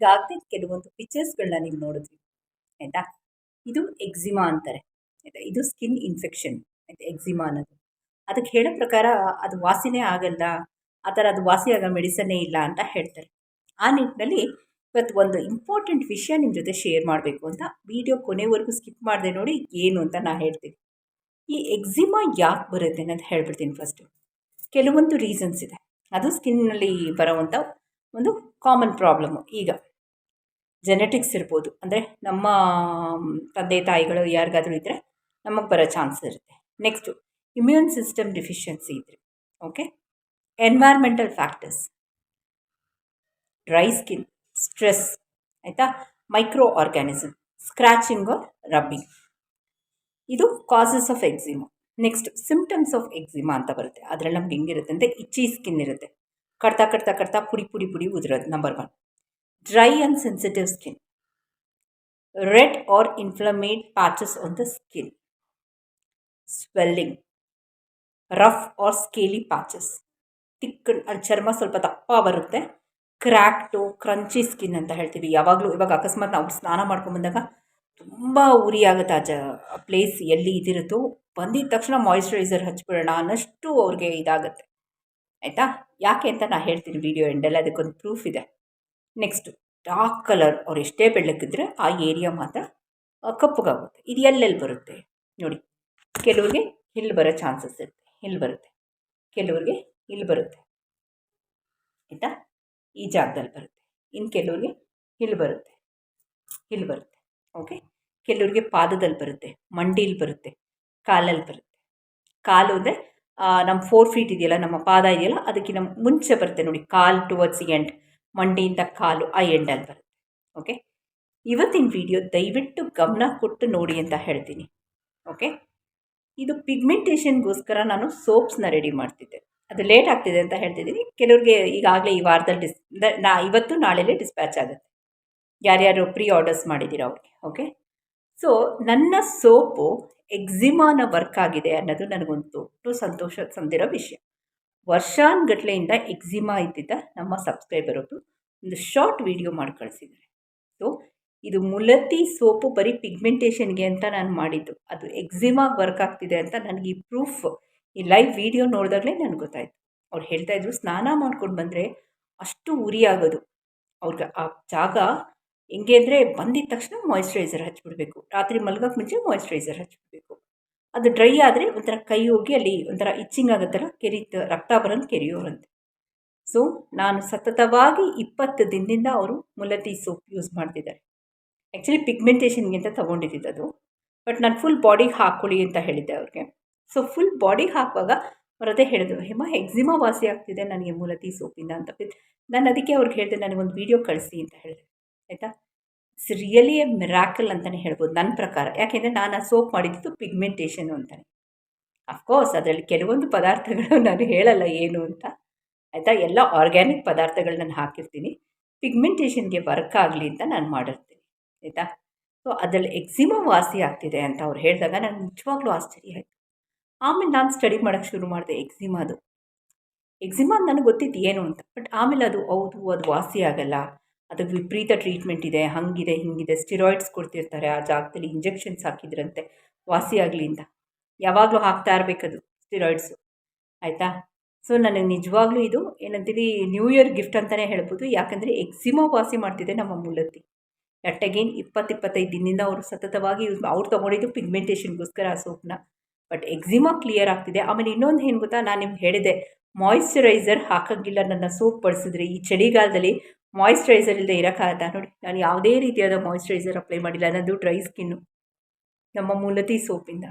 ಇದಾಗದೆ ಕೆಲವೊಂದು ಪಿಕ್ಚರ್ಸ್ಗಳನ್ನ ನೀವು ನೋಡಿದ್ವಿ ಆಯಿತಾ? ಇದು ಎಕ್ಸಿಮಾ ಅಂತಾರೆ, ಆಯಿತಾ? ಇದು ಸ್ಕಿನ್ ಇನ್ಫೆಕ್ಷನ್ ಆಯಿತಾ? ಎಕ್ಸಿಮಾ ಅನ್ನೋದು. ಅದಕ್ಕೆ ಹೇಳೋ ಪ್ರಕಾರ ಅದು ವಾಸಿನೇ ಆಗಲ್ಲ, ಆ ಥರ ಅದು ವಾಸಿ ಆಗೋ ಮೆಡಿಸನ್ನೇ ಇಲ್ಲ ಅಂತ ಹೇಳ್ತಾರೆ. ಆ ನಿಟ್ಟಿನಲ್ಲಿ ಇವತ್ತು ಒಂದು ಇಂಪಾರ್ಟೆಂಟ್ ವಿಷಯ ನಿಮ್ಮ ಜೊತೆ ಶೇರ್ ಮಾಡಬೇಕು ಅಂತ ವಿಡಿಯೋ ಕೊನೆವರೆಗೂ ಸ್ಕಿಪ್ ಮಾಡಿದೆ ನೋಡಿ ಏನು ಅಂತ ನಾನು ಹೇಳ್ತೀನಿ. ಈ ಎಕ್ಸಿಮಾ ಯಾಕೆ ಬರುತ್ತೆ ಅನ್ನೋದು ಹೇಳ್ಬಿಡ್ತೀನಿ ಫಸ್ಟು ಕೆಲವೊಂದು ರೀಸನ್ಸ್ ಇದೆ. ಅದು ಸ್ಕಿನ್ನಲ್ಲಿ ಬರೋವಂಥ ಒಂದು ಕಾಮನ್ ಪ್ರಾಬ್ಲಮ್ಮು ಈಗ. ಜೆನೆಟಿಕ್ಸ್ ಇರ್ಬೋದು. ಅಂದರೆ ನಮ್ಮ ತಂದೆ, ತಾಯಿಗಳು ಯಾರಿಗಾದರೂ ಇದ್ದರೆ ನಮಗೆ ಬರೋ ಚಾನ್ಸ್ ಇರುತ್ತೆ. ನೆಕ್ಸ್ಟು ಇಮ್ಯೂನ್ ಸಿಸ್ಟಮ್ ಡಿಫಿಷಿಯನ್ಸಿ ಇದ್ದರೆ okay environmental factors dry skin stress ಆಯಿತಾ? Micro organism scratching or rubbing ಇದು causes of eczema next symptoms of eczema ಅಂತ ಬರುತ್ತೆ. ಅದರಲ್ಲಿ ನಮ್ಗೆ ಹೆಂಗಿರುತ್ತೆ ಅಂದರೆ ಇಚ್ಚಿ ಸ್ಕಿನ್ ಇರುತ್ತೆ. ಕಡ್ತಾ ಕಡ್ತಾ ಕಡ್ತಾ ಪುಡಿ ಪುಡಿ ಪುಡಿ ಉದುರೋದು number one dry and sensitive skin red or inflamed patches on the skin swelling rough or scaly patches thick ಚರ್ಮ ಸ್ವಲ್ಪ ದಪ್ಪ ಬರುತ್ತೆ. ಕ್ರ್ಯಾಕ್ಟು ಕ್ರಂಚಿ ಸ್ಕಿನ್ ಅಂತ ಹೇಳ್ತೀವಿ. ಯಾವಾಗಲೂ ಇವಾಗ ಅಕಸ್ಮಾತ್ ನಾವು ಸ್ನಾನ ಮಾಡ್ಕೊಂಬಂದಾಗ ತುಂಬ ಉರಿ ಆಗುತ್ತೆ ಆ ಜ ಪ್ಲೇಸ್ ಎಲ್ಲಿ ಇದಿರುತ್ತೋ. ಬಂದಿದ ತಕ್ಷಣ ಮಾಯಿಶ್ಚರೈಸರ್ ಹಚ್ಬಿಡೋಣ ಅನ್ನಷ್ಟು ಅವ್ರಿಗೆ ಇದಾಗುತ್ತೆ. ಆಯಿತಾ? ಯಾಕೆ ಅಂತ ನಾನು ಹೇಳ್ತೀನಿ. ವಿಡಿಯೋ ಎಂಡಲ್ಲಿ ಅದಕ್ಕೊಂದು ಪ್ರೂಫ್ ಇದೆ. ನೆಕ್ಸ್ಟು ಡಾರ್ಕ್ ಕಲರ್ ಅವ್ರು ಎಷ್ಟೇ ಬೆಳ್ಳಕ್ಕಿದ್ರೆ ಆ ಏರಿಯಾ ಮಾತ್ರ ಕಪ್ಪಗಾಗುತ್ತೆ. ಇದು ಎಲ್ಲೆಲ್ಲಿ ಬರುತ್ತೆ? ನೋಡಿ, ಕೆಲವ್ರಿಗೆ ಇಲ್ಲಿ ಬರೋ ಚಾನ್ಸಸ್ ಇರುತ್ತೆ. ಇಲ್ಲಿ ಬರುತ್ತೆ. ಕೆಲವ್ರಿಗೆ ಇಲ್ಲಿ ಬರುತ್ತೆ. ಆಯಿತಾ? ಈ ಜಾಗದಲ್ಲಿ ಬರುತ್ತೆ. ಇನ್ನು ಕೆಲವ್ರಿಗೆ ಇಲ್ಲಿ ಬರುತ್ತೆ. ಇಲ್ಲಿ ಬರುತ್ತೆ. ಓಕೆ ಕೆಲವ್ರಿಗೆ ಪಾದದಲ್ಲಿ ಬರುತ್ತೆ. ಮಂಡಿಲ್ಲಿ ಬರುತ್ತೆ. ಕಾಲಲ್ಲಿ ಬರುತ್ತೆ. ಕಾಲು ಅಂದರೆ ನಮ್ಮ ಫೋರ್ ಫೀಟ್ ಇದೆಯಲ್ಲ, ನಮ್ಮ ಪಾದ ಇದೆಯಲ್ಲ ಅದಕ್ಕಿಂತ ಮುಂಚೆ ಬರುತ್ತೆ. ನೋಡಿ, ಕಾಲು ಟುವರ್ಡ್ಸ್ ಎಂಡ್ ಮಂಡಿಯಿಂದ ಕಾಲು ಆ ಎಂಡಲ್ಲಿ ಬರುತ್ತೆ. ಓಕೆ ಇವತ್ತಿನ ವಿಡಿಯೋ ದಯವಿಟ್ಟು ಗಮನ ಕೊಟ್ಟು ನೋಡಿ ಅಂತ ಹೇಳ್ತೀನಿ. ಓಕೆ ಇದು ಪಿಗ್ಮೆಂಟೇಷನ್ಗೋಸ್ಕರ ನಾನು ಸೋಪ್ಸ್ನ ರೆಡಿ ಮಾಡ್ತಿದ್ದೆ. ಅದು ಲೇಟ್ ಆಗ್ತಿದೆ ಅಂತ ಹೇಳ್ತಿದ್ದೀನಿ. ಕೆಲವ್ರಿಗೆ ಈಗಾಗಲೇ ಈ ವಾರದಲ್ಲಿ ಡಿಸ್ ನಾ ಇವತ್ತು ನಾಳೆಲೇ ಡಿಸ್ಪ್ಯಾಚ್ ಆಗುತ್ತೆ. ಯಾರ್ಯಾರು ಪ್ರೀ ಆರ್ಡರ್ಸ್ ಮಾಡಿದ್ದೀರ ಅವ್ರಿಗೆ. ಓಕೆ ಸೊ ನನ್ನ ಸೋಪು ಎಕ್ಸಿಮಾನ ವರ್ಕ್ ಆಗಿದೆ ಅನ್ನೋದು ನನಗೊಂದು ದೊಡ್ಡ ಸಂತೋಷ ತಂದಿರೋ ವಿಷಯ. ವರ್ಷಾನ್ಗಟ್ಲೆಯಿಂದ ಎಕ್ಸಿಮಾ ಇದ್ದಿದ್ದ ನಮ್ಮ ಸಬ್ಸ್ಕ್ರೈಬರ್ ಒಬ್ಬರು ಒಂದು ಶಾರ್ಟ್ ವಿಡಿಯೋ ಮಾಡಿ ಕಳಿಸಿದ್ದಾರೆ. ಸೊ ಇದು ಮುಲತಿ ಸೋಪು ಬರೀ ಪಿಗ್ಮೆಂಟೇಷನ್ಗೆ ಅಂತ ನಾನು ಮಾಡಿದ್ದು. ಅದು ಎಕ್ಸಿಮಾಗಿ ವರ್ಕ್ ಆಗ್ತಿದೆ ಅಂತ ನನಗೆ ಈ ಪ್ರೂಫ್ ಈ ಲೈವ್ ವಿಡಿಯೋ ನೋಡಿದಾಗಲೇ ನನಗೆ ಗೊತ್ತಾಯಿತು. ಅವ್ರು ಹೇಳ್ತಾಯಿದ್ರು ಸ್ನಾನ ಮಾಡ್ಕೊಂಡು ಬಂದರೆ ಅಷ್ಟು ಉರಿ ಆಗೋದು. ಅವ್ರಿಗೆ ಆ ಜಾಗ ಹೆಂಗೆ ಅಂದರೆ ಬಂದಿದ ತಕ್ಷಣ ಮಾಯಿಶ್ಚರೈಸರ್ ಹಚ್ಬಿಡ್ಬೇಕು. ರಾತ್ರಿ ಮಲ್ಗೋಕ್ಕೆ ಮುಂಚೆ ಮಾಯಿಶ್ಚರೈಸರ್ ಹಚ್ಬಿಡ್ಬೇಕು. ಅದು ಡ್ರೈ ಆದರೆ ಒಂಥರ ಕೈ ಹೋಗಿ ಅಲ್ಲಿ ಒಂಥರ ಇಚ್ಚಿಂಗ್ ಆಗುತ್ತಲ್ಲ, ಕೆರೀತ ರಕ್ತ ಬರೋದು ಕೆರೆಯೋರಂತೆ. ಸೊ ನಾನು ಸತತವಾಗಿ ಇಪ್ಪತ್ತು ದಿನದಿಂದ ಅವರು ಮುಲತಿ ಸೋಪ್ ಯೂಸ್ ಮಾಡ್ತಿದ್ದಾರೆ. ಆ್ಯಕ್ಚುಲಿ ಪಿಗ್ಮೆಂಟೇಷನ್ಗೆ ಅಂತ ಅದು. ಬಟ್ ನಾನು ಫುಲ್ ಬಾಡಿಗೆ ಹಾಕ್ಕೊಳ್ಳಿ ಅಂತ ಹೇಳಿದ್ದೆ ಅವ್ರಿಗೆ. ಸೊ ಫುಲ್ ಬಾಡಿಗೆ ಹಾಕುವಾಗ ಅವರದೇ ಹೇಳಿದ್ರು, ಹೇಮ ಎಕ್ಸಿಮಾ ವಾಸಿ ಆಗ್ತಿದೆ ನನಗೆ ಮೂಲತಿ ಸೋಪಿಂದ ಅಂತ. ನಾನು ಅದಕ್ಕೆ ಅವ್ರಿಗೆ ಹೇಳಿದೆ, ನನಗೊಂದು ವೀಡಿಯೋ ಕಳಿಸಿ ಅಂತ ಹೇಳಿದೆ ಆಯಿತಾ? ಇಟ್ಸ್ ರಿಯಲಿ ಎ ಮಿರಾಕಲ್ ಅಂತಲೇ ಹೇಳ್ಬೋದು, ನನ್ನ ಪ್ರಕಾರ. ಯಾಕೆಂದರೆ ನಾನು ಆ ಸೋಪ್ ಮಾಡಿದ್ದು ಪಿಗ್ಮೆಂಟೇಷನು ಅಂತಾನೆ. ಅಫ್ಕೋರ್ಸ್ ಅದರಲ್ಲಿ ಕೆಲವೊಂದು ಪದಾರ್ಥಗಳು ನಾನು ಹೇಳಲ್ಲ ಏನು ಅಂತ. ಆಯಿತಾ? ಎಲ್ಲ ಆರ್ಗ್ಯಾನಿಕ್ ಪದಾರ್ಥಗಳು ನಾನು ಹಾಕಿರ್ತೀನಿ. ಪಿಗ್ಮೆಂಟೇಷನ್ಗೆ ವರ್ಕ್ ಆಗಲಿ ಅಂತ ನಾನು ಮಾಡಿರ್ತೀನಿ. ಆಯಿತಾ? ಸೊ ಅದರಲ್ಲಿ ಎಕ್ಸಿಮಾ ವಾಸಿ ಆಗ್ತಿದೆ ಅಂತ ಅವ್ರು ಹೇಳಿದಾಗ ನಾನು ನಿಜವಾಗ್ಲೂ ಆಶ್ಚರ್ಯ ಆಯಿತು. ಆಮೇಲೆ ನಾನು ಸ್ಟಡಿ ಮಾಡೋಕ್ಕೆ ಶುರು ಮಾಡಿದೆ ಎಕ್ಸಿಮಾದು ಎಕ್ಸಿಮಾ ನನಗೆ ಗೊತ್ತಿತ್ತು ಏನು ಅಂತ. ಬಟ್ ಆಮೇಲೆ ಅದು ಹೌದು, ಅದು ವಾಸಿ ಆಗಲ್ಲ. ಅದಕ್ಕೆ ವಿಪರೀತ ಟ್ರೀಟ್ಮೆಂಟ್ ಇದೆ, ಹಾಗಿದೆ, ಹಿಂಗಿದೆ ಸ್ಟಿರಾಯ್ಡ್ಸ್ ಕೊಡ್ತಿರ್ತಾರೆ, ಆ ಜಾಗದಲ್ಲಿ ಇಂಜೆಕ್ಷನ್ಸ್ ಹಾಕಿದ್ರಂತೆ, ವಾಸಿ ಆಗಲಿ ಅಂತ. ಯಾವಾಗಲೂ ಹಾಕ್ತಾ ಇರಬೇಕದು ಸ್ಟಿರಾಯ್ಡ್ಸು ಆಯಿತಾ? ಸೊ ನನಗೆ ನಿಜವಾಗ್ಲೂ ಇದು ಏನಂತೀವಿ ನ್ಯೂ ಇಯರ್ ಗಿಫ್ಟ್ ಅಂತಲೇ ಹೇಳ್ಬೋದು, ಯಾಕಂದರೆ ಎಕ್ಸಿಮೋ ವಾಸಿ ಮಾಡ್ತಿದೆ ನಮ್ಮ ಮೂಲತಿ ಅಟ್ ಅಗೇನ್ ಇಪ್ಪತ್ತಿಪ್ಪತ್ತೈದು ದಿನದಿಂದ ಅವರು ಸತತವಾಗಿ ಯೂಸ್ ಅವ್ರು ತೊಗೊಂಡಿದ್ದು ಪಿಗ್ಮೆಂಟೇಷನ್ಗೋಸ್ಕರ ಆ ಸೋಪ್ನ ಬಟ್ ಎಕ್ಸಿಮಾ ಕ್ಲಿಯರ್ ಆಗ್ತಿದೆ. ಆಮೇಲೆ ಇನ್ನೊಂದು ಏನು ಗೊತ್ತಾ ನಾನು ನಿಮ್ಗೆ ಹೇಳಿದೆ ಮಾಯಿಶ್ಚರೈಸರ್ ಹಾಕೋಂಗಿಲ್ಲ ನನ್ನ ಸೋಪ್ ಬಳಸಿದ್ರೆ. ಈ ಚಳಿಗಾಲದಲ್ಲಿ ಮಾಯಿಶ್ಚರೈಸರ್ ಇಲ್ಲದೆ ಇರೋಕ್ಕಾಗತ್ತಾ ನೋಡಿ? ನಾನು ಯಾವುದೇ ರೀತಿಯಾದ ಮಾಯಿಶ್ಚರೈಸರ್ ಅಪ್ಲೈ ಮಾಡಿಲ್ಲ. ನನ್ನದು ಡ್ರೈ ಸ್ಕಿನ್ನು ನಮ್ಮ ಮೂಲತಿ ಸೋಪಿಂದ.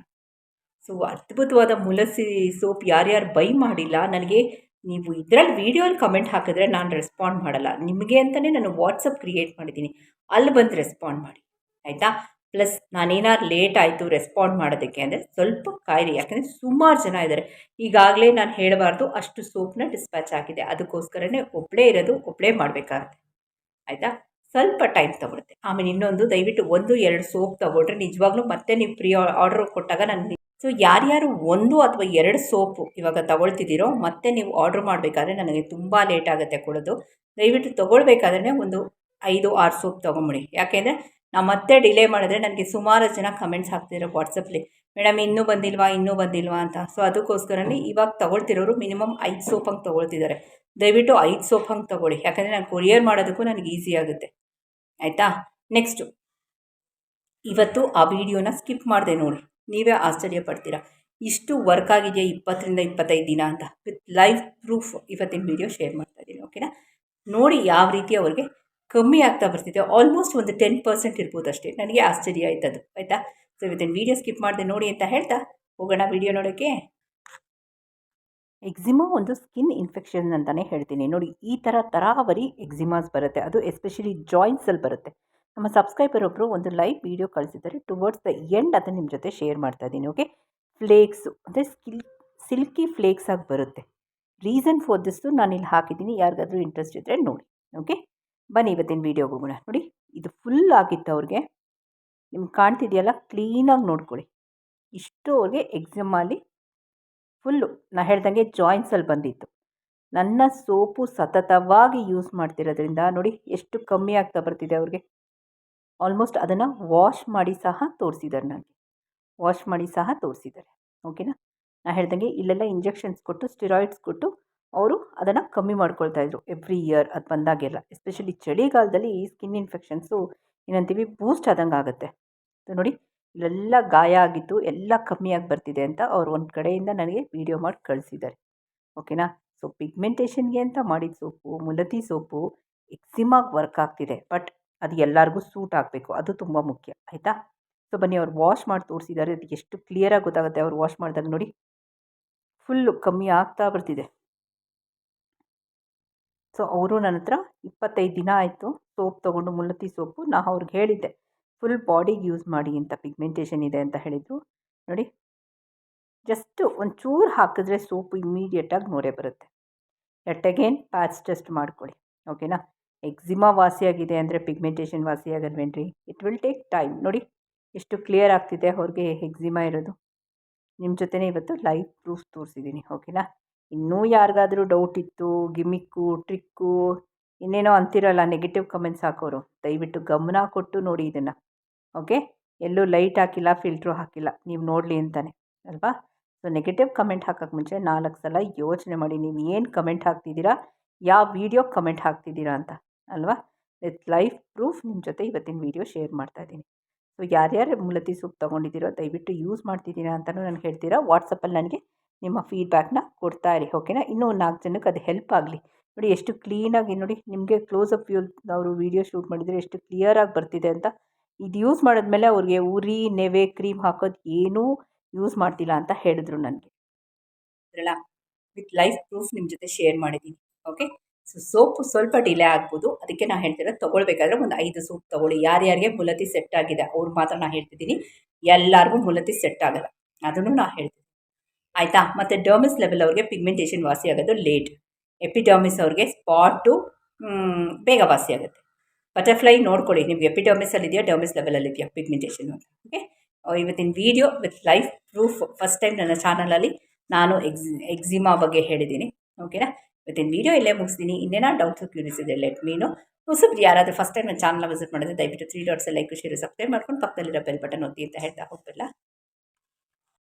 ಸೊ ಅದ್ಭುತವಾದ ಮುಲಸಿ ಸೋಪ್ ಯಾರ್ಯಾರು ಬೈ ಮಾಡಿಲ್ಲ. ನನಗೆ ನೀವು ಇದರಲ್ಲಿ ವೀಡಿಯೋಲ್ಲಿ ಕಮೆಂಟ್ ಹಾಕಿದ್ರೆ ನಾನು ರೆಸ್ಪಾಂಡ್ ಮಾಡಲ್ಲ. ನಿಮಗೆ ಅಂತಲೇ ನಾನು ವಾಟ್ಸಪ್ ಕ್ರಿಯೇಟ್ ಮಾಡಿದ್ದೀನಿ. ಅಲ್ಲಿ ಬಂದು ರೆಸ್ಪಾಂಡ್ ಮಾಡಿ. ಆಯಿತಾ? ಪ್ಲಸ್ ನಾನೇನಾದ್ರು ಲೇಟ್ ಆಯಿತು ರೆಸ್ಪಾಂಡ್ ಮಾಡೋದಕ್ಕೆ ಅಂದರೆ ಸ್ವಲ್ಪ ಕಾಯಿರಿ. ಯಾಕಂದರೆ ಸುಮಾರು ಜನ ಇದ್ದಾರೆ ಈಗಾಗಲೇ ನಾನು ಹೇಳಬಾರ್ದು, ಅಷ್ಟು ಸೋಪ್ನ ಡಿಸ್ಪ್ಯಾಚ್ ಆಗಿದೆ. ಅದಕ್ಕೋಸ್ಕರನೇ ಒಬ್ಬಳೇ ಇರೋದು ಒಬ್ಬಳೇ ಮಾಡಬೇಕಾಗುತ್ತೆ. ಆಯಿತಾ? ಸ್ವಲ್ಪ ಟೈಮ್ ತೊಗೊಳುತ್ತೆ. ಆಮೇಲೆ ಇನ್ನೊಂದು, ದಯವಿಟ್ಟು ಒಂದು, ಎರಡು ಸೋಪ್ ತೊಗೊಂಡ್ರೆ ನಿಜವಾಗ್ಲೂ ಮತ್ತೆ ನೀವು ಪ್ರೀ ಆರ್ಡರ್ ಕೊಟ್ಟಾಗ ನಾನು ಸೊ ಯಾರ್ಯಾರು ಒಂದು ಅಥವಾ ಎರಡು ಸೋಪು ಇವಾಗ ತೊಗೊಳ್ತಿದ್ದೀರೋ ಮತ್ತೆ ನೀವು ಆರ್ಡರ್ ಮಾಡಬೇಕಾದ್ರೆ ನನಗೆ ತುಂಬ ಲೇಟ್ ಆಗುತ್ತೆ ಕೊಡೋದು. ದಯವಿಟ್ಟು ತೊಗೊಳ್ಬೇಕಾದ್ರೆ ಒಂದು ಐದು, ಆರು ಸೋಪ್ ತೊಗೊಂಬಿಡಿ. ಯಾಕೆಂದರೆ ನಾವು ಮತ್ತೆ ಡಿಲೇ ಮಾಡಿದ್ರೆ ನನಗೆ ಸುಮಾರು ಜನ ಕಮೆಂಟ್ಸ್ ಹಾಕ್ತಿದ್ರು ವಾಟ್ಸಪ್ಪಲ್ಲಿ ಮೇಡಮ್ ಇನ್ನೂ ಬಂದಿಲ್ವಾ? ಇನ್ನೂ ಬಂದಿಲ್ವಾ? ಅಂತ. ಸೊ ಅದಕ್ಕೋಸ್ಕರನೇ ಇವಾಗ ತೊಗೊಳ್ತಿರೋರು ಮಿನಿಮಮ್ ಐದು ಸೋಪ್ ಹಂಗೆ ತೊಗೊಳ್ತಿದ್ದಾರೆ. ದಯವಿಟ್ಟು ಐದು ಸೋಪ್ ಹಂಗೆ ತೊಗೊಳ್ಳಿ. ಯಾಕಂದರೆ ನಾನು ಕೊರಿಯರ್ ಮಾಡೋದಕ್ಕೂ ನನಗೆ ಈಸಿ ಆಗುತ್ತೆ. ಆಯಿತಾ? ನೆಕ್ಸ್ಟು ಇವತ್ತು ಆ ವಿಡಿಯೋನ ಸ್ಕಿಪ್ ಮಾಡಿದೆ ನೋಡಿ. ನೀವೇ ಆಶ್ಚರ್ಯ ಪಡ್ತೀರಾ. ಇಷ್ಟು ವರ್ಕ್ ಆಗಿದೆಯಾ ಇಪ್ಪತ್ತರಿಂದ ಇಪ್ಪತ್ತೈದು ದಿನ ಅಂತ. ವಿತ್ ಲೈವ್ ಪ್ರೂಫ್ ಇವತ್ತಿನ ವಿಡಿಯೋ ಶೇರ್ ಮಾಡ್ತಾ ಇದ್ದೀನಿ ಓಕೆನಾ ನೋಡಿ ಯಾವ ರೀತಿ ಅವ್ರಿಗೆ ಕಮ್ಮಿ ಆಗ್ತಾ ಬರ್ತಿದೆ. ಆಲ್ಮೋಸ್ಟ್ ಒಂದು ಟೆನ್ ಪರ್ಸೆಂಟ್ ಇರ್ಬೋದು ಅಷ್ಟೇ ನನಗೆ ಆಶ್ಚರ್ಯ ಆಯ್ತದು. ಆಯಿತಾ? ಸೊ ಇವತ್ತಿನ ವೀಡಿಯೋ ಸ್ಕಿಪ್ ಮಾಡಿದೆ ನೋಡಿ ಅಂತ ಹೇಳ್ತಾ ಹೋಗೋಣ ವಿಡಿಯೋ ನೋಡೋಕ್ಕೆ ಎಕ್ಸಿಮಾ ಒಂದು ಸ್ಕಿನ್ ಇನ್ಫೆಕ್ಷನ್ ಅಂತಲೇ ಹೇಳ್ತೀನಿ. ನೋಡಿ, ಈ ಥರ ತರಾವರಿ ಎಕ್ಸಿಮಾಸ್ ಬರುತ್ತೆ. ಅದು ಎಸ್ಪೆಷಲಿ ಜಾಯಿಂಟ್ಸಲ್ಲಿ ಬರುತ್ತೆ. ನಮ್ಮ ಸಬ್ಸ್ಕ್ರೈಬರ್ ಒಬ್ಬರು ಒಂದು ಲೈವ್ ವಿಡಿಯೋ ಕಳಿಸಿದ್ದಾರೆ. ಟುವರ್ಡ್ಸ್ ದ ಎಂಡ್ ಅದನ್ನು ನಿಮ್ಮ ಜೊತೆ ಶೇರ್ ಮಾಡ್ತಾ ಇದ್ದೀನಿ ಓಕೆ ಫ್ಲೇಕ್ಸು ಅಂದರೆ ಸ್ಕಿಲ್ ಸಿಲ್ಕಿ ಫ್ಲೇಕ್ಸ್ ಆಗಿ ಬರುತ್ತೆ. ರೀಸನ್ ಫಾರ್ ದಿಸ್ಸು ನಾನು ಇಲ್ಲಿ ಹಾಕಿದ್ದೀನಿ. ಯಾರಿಗಾದ್ರೂ ಇಂಟ್ರೆಸ್ಟ್ ಇದ್ದರೆ ನೋಡಿ ಓಕೆ ಬನ್ನಿ ಇವತ್ತಿನ ವೀಡಿಯೋಗೆ ಹೋಗೋಣ ನೋಡಿ, ಇದು ಫುಲ್ ಆಗಿತ್ತು ಅವ್ರಿಗೆ. ನಿಮ್ಗೆ ಕಾಣ್ತಿದೆಯಲ್ಲ? ಕ್ಲೀನಾಗಿ ನೋಡ್ಕೊಳ್ಳಿ. ಇಷ್ಟು ಅವ್ರಿಗೆ ಎಕ್ಸಾಮಲ್ಲಿ ಫುಲ್ಲು ನಾ ಹೇಳ್ದಂಗೆ ಜಾಯಿಂಟ್ಸಲ್ಲಿ ಬಂದಿತ್ತು. ನನ್ನ ಸೋಪು ಸತತವಾಗಿ ಯೂಸ್ ಮಾಡ್ತಿರೋದ್ರಿಂದ ನೋಡಿ ಎಷ್ಟು ಕಮ್ಮಿ ಆಗ್ತಾ ಬರ್ತಿದೆ ಅವ್ರಿಗೆ. ಆಲ್ಮೋಸ್ಟ್ ಅದನ್ನು ವಾಶ್ ಮಾಡಿ ಸಹ ತೋರಿಸಿದ್ದಾರೆ ನನಗೆ ವಾಶ್ ಮಾಡಿ ಸಹ ತೋರಿಸಿದ್ದಾರೆ ಓಕೆನಾ ನಾ? ಹೇಳ್ದಂಗೆ ಇಲ್ಲೆಲ್ಲ ಇಂಜೆಕ್ಷನ್ಸ್ ಕೊಟ್ಟು ಸ್ಟಿರಾಯ್ಡ್ಸ್ ಕೊಟ್ಟು ಅವರು ಅದನ್ನು ಕಮ್ಮಿ ಮಾಡ್ಕೊಳ್ತಾ ಇದ್ರು ಎವ್ರಿ ಇಯರ್ ಅದು ಬಂದಾಗೆಲ್ಲ. ಎಸ್ಪೆಷಲಿ ಚಳಿಗಾಲದಲ್ಲಿ ಸ್ಕಿನ್ ಇನ್ಫೆಕ್ಷನ್ಸು ಏನಂತೀವಿ ಬೂಸ್ಟ್ ಆದಂಗೆ ಆಗುತ್ತೆ. ನೋಡಿ, ಇಲ್ಲೆಲ್ಲ ಗಾಯ ಆಗಿತ್ತು ಎಲ್ಲ ಕಮ್ಮಿಯಾಗಿ ಬರ್ತಿದೆ ಅಂತ ಅವ್ರು ಒಂದು ಕಡೆಯಿಂದ ನನಗೆ ವಿಡಿಯೋ ಮಾಡಿ ಕಳಿಸಿದ್ದಾರೆ. ಓಕೆನಾ ಸೊ ಪಿಗ್ಮೆಂಟೇಷನ್ಗೆ ಅಂತ ಮಾಡಿದ ಸೋಪು ಮುಲತಿ ಸೋಪು ಎಕ್ಸಿಮಾಗಿ ವರ್ಕ್ ಆಗ್ತಿದೆ. ಬಟ್ ಅದು ಎಲ್ಲರಿಗೂ ಸೂಟ್ ಆಗಬೇಕು. ಅದು ತುಂಬ ಮುಖ್ಯ. ಆಯಿತಾ? ಸೊ ಬನ್ನಿ ಅವ್ರು ವಾಶ್ ಮಾಡಿ ತೋರಿಸಿದ್ದಾರೆ. ಅದು ಎಷ್ಟು ಕ್ಲಿಯರಾಗಿ ಗೊತ್ತಾಗುತ್ತೆ. ಅವ್ರು ವಾಶ್ ಮಾಡಿದಾಗ ನೋಡಿ ಫುಲ್ಲು ಕಮ್ಮಿ ಆಗ್ತಾ ಬರ್ತಿದೆ. ಸೊ, ಅವರು ನನ್ನ ಹತ್ರ ಇಪ್ಪತ್ತೈದು ದಿನ ಆಯಿತು ಸೋಪ್ ತೊಗೊಂಡು ಮುಲ್ಲತಿ ಸೋಪು. ನಾ ಅವ್ರಿಗೆ ಹೇಳಿದ್ದೆ, ಫುಲ್ ಬಾಡಿಗೆ ಯೂಸ್ ಮಾಡಿ ಅಂತ ಪಿಗ್ಮೆಂಟೇಷನ್ ಇದೆ ಅಂತ ಹೇಳಿದರು. ನೋಡಿ, ಜಸ್ಟು ಒಂಚೂರು ಹಾಕಿದ್ರೆ ಸೋಪು ಇಮ್ಮಿಡಿಯೇಟಾಗಿ ನೋಡೇ ಬರುತ್ತೆ. ಎಟ್ ಅಗೇನ್ ಪ್ಯಾಚ್ ಟೆಸ್ಟ್ ಮಾಡ್ಕೊಳ್ಳಿ, ಓಕೆನಾ? ಎಕ್ಸಿಮಾ ವಾಸಿಯಾಗಿದೆ ಅಂದರೆ pigmentation ವಾಸಿಯಾಗಲ್ವೇನ್ರಿ? It will take time. ನೋಡಿ, ಎಷ್ಟು ಕ್ಲಿಯರ್ ಆಗ್ತಿದೆ ಅವ್ರಿಗೆ ಎಕ್ಸಿಮಾ ಇರೋದು. ನಿಮ್ಮ ಜೊತೆನೇ ಇವತ್ತು ಲೈವ್ ಪ್ರೂಫ್ ತೋರಿಸಿದ್ದೀನಿ ಓಕೆನಾ? ಇನ್ನೂ ಯಾರಿಗಾದರೂ ಡೌಟ್ ಇತ್ತು ಗಿಮಿಕ್ಕು ಟ್ರಿಕ್ಕು ಇನ್ನೇನೋ ಅಂತಿರಲ್ಲ ನೆಗೆಟಿವ್ ಕಮೆಂಟ್ಸ್ ಹಾಕೋರು, ದಯವಿಟ್ಟು ಗಮನ ಕೊಟ್ಟು ನೋಡಿ ಇದನ್ನು ಓಕೆ ಎಲ್ಲೂ ಲೈಟ್ ಹಾಕಿಲ್ಲ ಫಿಲ್ಟ್ರು ಹಾಕಿಲ್ಲ, ನೀವು ನೋಡಲಿ ಅಂತಾನೆ, ಅಲ್ವಾ? ಸೊ ನೆಗೆಟಿವ್ ಕಮೆಂಟ್ ಹಾಕೋಕ್ಕೆ ಮುಂಚೆ ನಾಲ್ಕು ಸಲ ಯೋಚನೆ ಮಾಡಿ, ನೀವು ಏನು ಕಮೆಂಟ್ ಹಾಕ್ತಿದ್ದೀರಾ, ಯಾವ ವೀಡಿಯೋ ಕಮೆಂಟ್ ಹಾಕ್ತಿದ್ದೀರಾ ಅಂತ, ಅಲ್ವಾ? ವಿತ್ ಲೈಫ್ ಪ್ರೂಫ್ ನಿಮ್ಮ ಜೊತೆ ಇವತ್ತಿನ ವಿಡಿಯೋ ಶೇರ್ ಮಾಡ್ತಾ ಇದ್ದೀನಿ. ಸೊ ಯಾರ್ಯಾರು ಮುಲತಿ ಸೂಪ್ ತೊಗೊಂಡಿದ್ದೀರೋ, ದಯವಿಟ್ಟು ಯೂಸ್ ಮಾಡ್ತಿದ್ದೀರಾ ಅಂತಲೂ ನಾನು ಹೇಳ್ತೀರಾ ವಾಟ್ಸಪ್ಪಲ್ಲಿ ನನಗೆ ನಿಮ್ಮ ಫೀಡ್ಬ್ಯಾಕ್ನ ಕೊಡ್ತಾ ಇರಿ ಓಕೆನಾ ಇನ್ನೂ ನಾಲ್ಕು ಜನಕ್ಕೆ ಅದು ಹೆಲ್ಪ್ ಆಗಲಿ. ನೋಡಿ ಎಷ್ಟು ಕ್ಲೀನಾಗಿ ನೋಡಿ ನಿಮಗೆ ಕ್ಲೋಸಪ್ ವ್ಯೂ ಅವರು ವೀಡಿಯೋ ಶೂಟ್ ಮಾಡಿದರೆ ಎಷ್ಟು ಕ್ಲಿಯರಾಗಿ ಬರ್ತಿದೆ ಅಂತ. ಇದು ಯೂಸ್ ಮಾಡಿದ್ಮೇಲೆ ಅವ್ರಿಗೆ ಉರಿ, ನೆವೆ ಕ್ರೀಮ್ ಹಾಕೋದು ಏನೂ ಯೂಸ್ ಮಾಡ್ತಿಲ್ಲ ಅಂತ ಹೇಳಿದ್ರು ನನಗೆ. ಅದ್ರಲ್ಲ ವಿತ್ ಲೈಫ್ ಪ್ರೂಫ್ ನಿಮ್ಮ ಜೊತೆ ಶೇರ್ ಮಾಡಿದ್ದೀನಿ ಓಕೆ ಸೊ ಸೋಪು ಸ್ವಲ್ಪ ಡಿಲೇ ಆಗ್ಬೋದು. ಅದಕ್ಕೆ ನಾನು ಹೇಳ್ತಿರೋ ತೊಗೊಳ್ಬೇಕಾದ್ರೆ ಒಂದು ಐದು ಸೋಪ್ ತೊಗೊಳ್ಳಿ. ಯಾರ್ಯಾರಿಗೆ ಮುಲತಿ ಸೆಟ್ ಆಗಿದೆ, ಅವ್ರು ಮಾತ್ರ ನಾನು ಹೇಳ್ತಿದ್ದೀನಿ. ಎಲ್ಲರಿಗೂ ಮುಲತಿ ಸೆಟ್ ಆಗಲ್ಲ. ಅದನ್ನು ನಾನು ಹೇಳ್ತೀನಿ ಆಯಿತಾ? ಮತ್ತು ಡರ್ಮಿಸ್ ಲೆವೆಲ್ ಅವ್ರಿಗೆ ಪಿಗ್ಮೆಂಟೇಷನ್ ವಾಸಿ ಆಗೋದು ಲೇಟ್ ಎಪಿಡರ್ಮಿಸ್ ಅವ್ರಿಗೆ ಸ್ಪಾಟು ಬೇಗ ವಾಸಿ ಆಗುತ್ತೆ. ಬಟರ್ಫ್ಲೈ ನೋಡ್ಕೊಳ್ಳಿ, ನಿಮ್ಗೆ ಎಪಿಡರ್ಮಿಸಲ್ಲಿ ಇದೆಯಾ ಡರ್ಮಿಸ್ ಲೆವೆಲಲ್ಲಿ ಇದೆಯಾ ಪಿಗ್ಮೆಂಟೇಷನ್ ಅಂತ ಓಕೆ ಇವತ್ತಿನ video with life proof first time ನನ್ನ ಚಾನಲಲ್ಲಿ ನಾನು ಎಕ್ಸ್ ಎಕ್ಸಿಮಾ ಬಗ್ಗೆ ಹೇಳಿದ್ದೀನಿ ಓಕೆನಾ ಇವತ್ತಿನ ವಿಡಿಯೋ ಇಲ್ಲೇ ಮುಗಿಸ್ತೀನಿ. ಇನ್ನೇನೋ ಡೌಟ್ಸ್ ಕ್ಯೂರಿಯಸ್ ಇದೆ ಲೆಟ್ ಮೀನು ಹೊಸಬ್ರು ಯಾರಾದರೂ ಫಸ್ಟ್ ಟೈಮ್ ನನ್ನ ಚಾನಲ್ ವಿಸಿಟ್ ಮಾಡಿದ್ರೆ ದಯವಿಟ್ಟು three dots like share subscribe ಮಾಡ್ಕೊಂಡು ಪಕ್ಕದಲ್ಲಿರೋ ಬೆಲ್ ಬಟನ್ ಒತ್ತಿ ಅಂತ ಹೇಳ್ತಾ ಹೋಗ್ತಿಲ್ಲ